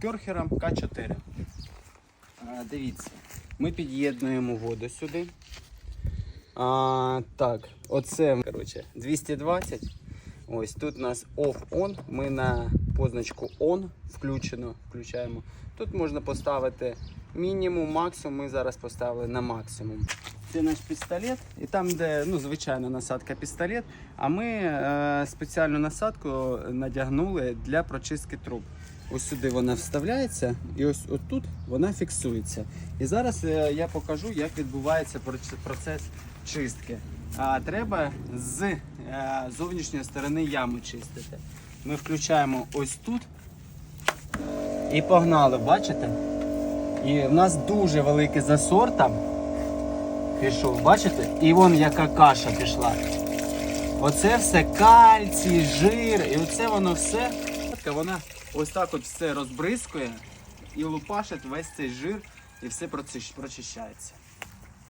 Керхером К4. А, дивіться, ми під'єднуємо воду сюди. А, так, оце коротше, 220. Ось тут у нас off-on. Ми на позначку on включено, включаємо. Тут можна поставити мінімум, максимум. Ми зараз поставили на максимум. Це наш пістолет, і там, де ну, звичайна насадка пістолет, а ми е, спеціальну насадку надягнули для прочистки труб. Ось сюди вона вставляється, і ось отут вона фіксується. І зараз е, я покажу, як відбувається процес чистки. А треба з е, зовнішньої сторони ями чистити. Ми включаємо ось тут і погнали, бачите? І в нас дуже великий засор там пішов, бачите? І вон яка каша пішла. Оце все кальцій, жир, і оце воно все. Вона ось так от все розбризкує і лупашить весь цей жир і все прочищається.